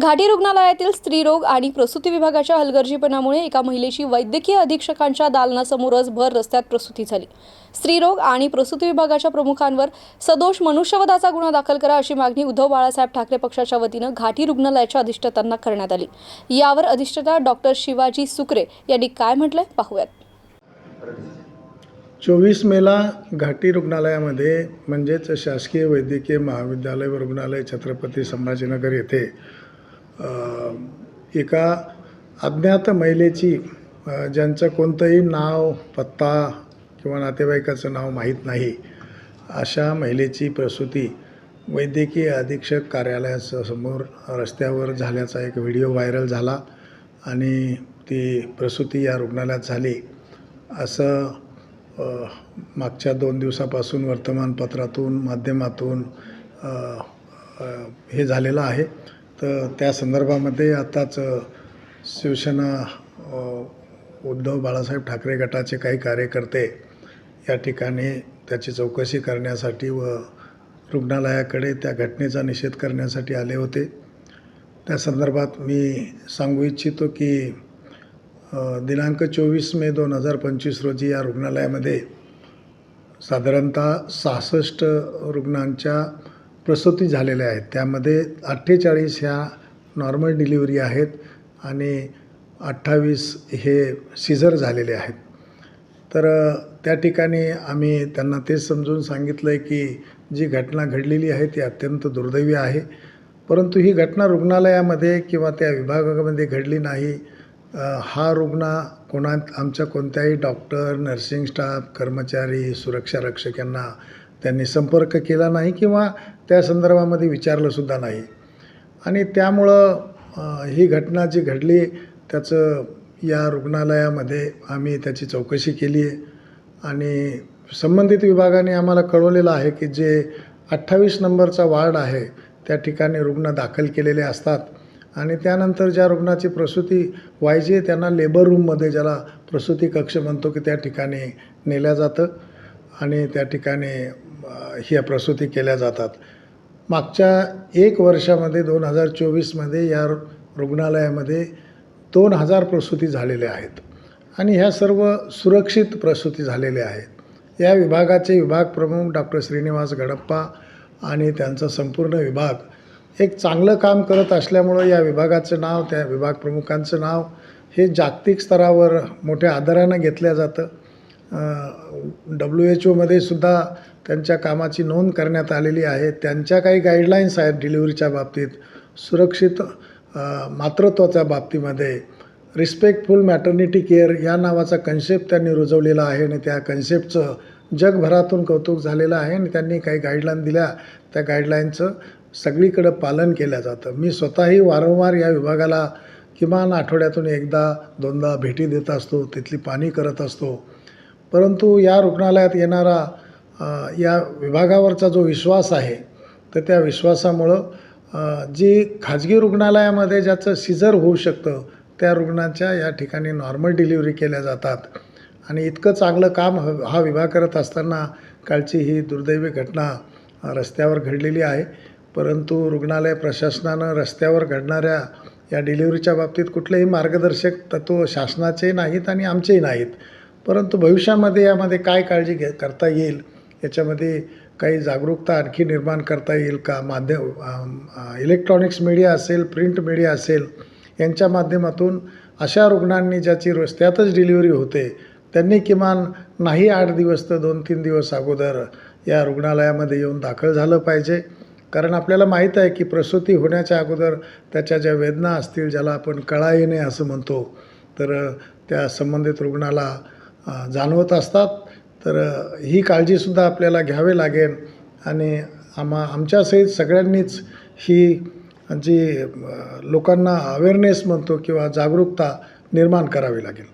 घाटी रुग्णालयातील स्त्रीरोग आणि प्रसूती विभागाच्या हलगर्जीपणामुळे एका महिलेची वैद्यकीय अधीक्षकांच्या दालनासमोरच भर रस्त्यात प्रसूती झाली. स्त्रीरोग आणि प्रसूती विभागाच्या प्रमुखांवर सदोष मनुष्यवधाचा गुन्हा दाखल करा अशी मागणी उद्धव बाळासाहेब ठाकरे पक्षाच्या वतीनं घाटी रुग्णालयाच्या अधिष्ठातांना करण्यात आली. यावर अधिष्ठाता डॉक्टर शिवाजी सुकरे यांनी काय म्हटलंय पाहूयात. चोवीस मेला घाटी रुग्णालयामध्ये म्हणजेच शासकीय वैद्यकीय महाविद्यालय व रुग्णालय छत्रपती संभाजीनगर येथे एका अज्ञात महिलेची ज्यांचं कोणतंही नाव पत्ता किंवा नातेवाईकाचं नाव माहीत नाही अशा महिलेची प्रसूती वैद्यकीय अधीक्षक कार्यालयासमोर रस्त्यावर झाल्याचा एक व्हिडिओ व्हायरल झाला आणि ती प्रसूती या रुग्णालयात झाली. असं मागच्या दोन दिवसापासून वर्तमानपत्रातून माध्यमातून हे झालेलं आहे. तर त्या संदर्भामध्ये आताच शिवसेना उद्धव बाळासाहेब ठाकरे गटाचे काही कार्यकर्ते या ठिकाणी त्याची चौकशी करण्यासाठी व रुग्णालयाकडे त्या घटनेचा निषेध करण्यासाठी आले होते. त्या संदर्भात मी सांगू इच्छितो की दिनांक चोवीस मे दोन हजार पंचवीस रोजी या रुग्णालयामध्ये साधारणतः सहासष्ट रुग्णांच्या प्रसूती झालेल्या आहेत. त्यामध्ये अठ्ठेचाळीस ह्या नॉर्मल डिलिव्हरी आहेत आणि अठ्ठावीस हे सिझर झालेले आहेत. तर त्या ठिकाणी आम्ही त्यांना तेच समजून सांगितलं आहे की जी घटना घडलेली आहे ती अत्यंत दुर्दैवी आहे. परंतु ही घटना रुग्णालयामध्ये किंवा त्या विभागामध्ये घडली नाही हा रुग्ण कोणा आमच्या कोणत्याही डॉक्टर नर्सिंग स्टाफ कर्मचारी सुरक्षा रक्षक यांना त्यांनी संपर्क केला नाही किंवा त्या संदर्भामध्ये विचारलंसुद्धा नाही. आणि त्यामुळं ही घटना जी घडली त्याचं या रुग्णालयामध्ये आम्ही त्याची चौकशी केली. आहे आणि संबंधित विभागाने आम्हाला कळवलेलं आहे की जे अठ्ठावीस नंबरचा वार्ड आहे त्या ठिकाणी रुग्ण दाखल केलेले असतात. आणि त्यानंतर ज्या रुग्णाची प्रसूती व्हायची आहे त्यांना लेबर रूममध्ये ज्याला प्रसूती कक्ष म्हणतो की त्या ठिकाणी नेल्या जातं. आणि त्या ठिकाणी ह्या प्रसूती केल्या जातात. मागच्या एक वर्षामध्ये दोन हजार चोवीसमध्ये या रु- रुग्णालयामध्ये दोन हजार प्रसूती झालेल्या आहेत आणि ह्या सर्व सुरक्षित प्रसूती झालेल्या आहेत. या विभागाचे विभाग प्रमुख डॉक्टर श्रीनिवास गडप्पा आणि त्यांचा संपूर्ण विभाग एक चांगलं काम करत असल्यामुळं या विभागाचं नाव त्या विभाग प्रमुखांचं नाव हे जागतिक स्तरावर मोठ्या आदरानं घेतलं जातं. डब्ल्यू एच ओमध्ये सुद्धा त्यांच्या कामाची नोंद करण्यात आलेली आहे. त्यांच्या काही गाईडलाईन्स आहेत डिलिव्हरीच्या बाबतीत. सुरक्षित मातृत्वाच्या बाबतीमध्ये. रिस्पेक्टफुल मॅटर्निटी केअर या नावाचा कन्सेप्ट त्यांनी रुजवलेला आहे आणि त्या कन्सेप्टचं जगभरातून कौतुक झालेलं आहे आणि त्यांनी काही गाईडलाईन दिल्या. त्या गाईडलाईनचं सगळीकडं पालन केलं जातं. मी स्वतःही वारंवार या विभागाला किमान आठवड्यातून एकदा दोनदा भेटी देत असतो. तिथली पाणी करत असतो. परंतु या रुग्णालयात येणारा या विभागावरचा जो विश्वास आहे तर त्या विश्वासामुळं जी खाजगी रुग्णालयामध्ये ज्याचं सिझर होऊ शकतं त्या रुग्णाच्या या ठिकाणी नॉर्मल डिलिव्हरी केल्या जातात. आणि इतकं चांगलं काम ह- हा विभाग करत असताना कालची ही दुर्दैवी घटना रस्त्यावर घडलेली आहे. परंतु रुग्णालय प्रशासनानं रस्त्यावर घडणाऱ्या या डिलिव्हरीच्या बाबतीत कुठलेही मार्गदर्शक तत्व शासनाचे नाहीत आणि आमचेही नाहीत. परंतु भविष्यामध्ये यामध्ये काय काळजी घे करता येईल याच्यामध्ये काही जागरूकता आणखी निर्माण करता येईल का? माध्यम इलेक्ट्रॉनिक्स मीडिया असेल प्रिंट मीडिया असेल यांच्या माध्यमातून अशा रुग्णांनी ज्याची रस्त्यातच डिलिव्हरी होते त्यांनी किमान नाही आठ दिवस तर दोन तीन दिवस अगोदर या रुग्णालयामध्ये येऊन दाखल झालं पाहिजे. कारण आपल्याला माहीत आहे की प्रसूती होण्याच्या अगोदर त्याच्या ज्या वेदना असतील ज्याला आपण कळा येणे असं म्हणतो तर त्या संबंधित रुग्णाला जाणवत असतात. तर ही काळजीसुद्धा आपल्याला घ्यावी लागेल. आणि आम्हा आमच्यासहित सगळ्यांनीच ही जी लोकांना अवेअरनेस म्हणतो किंवा जागरूकता निर्माण करावी लागेल.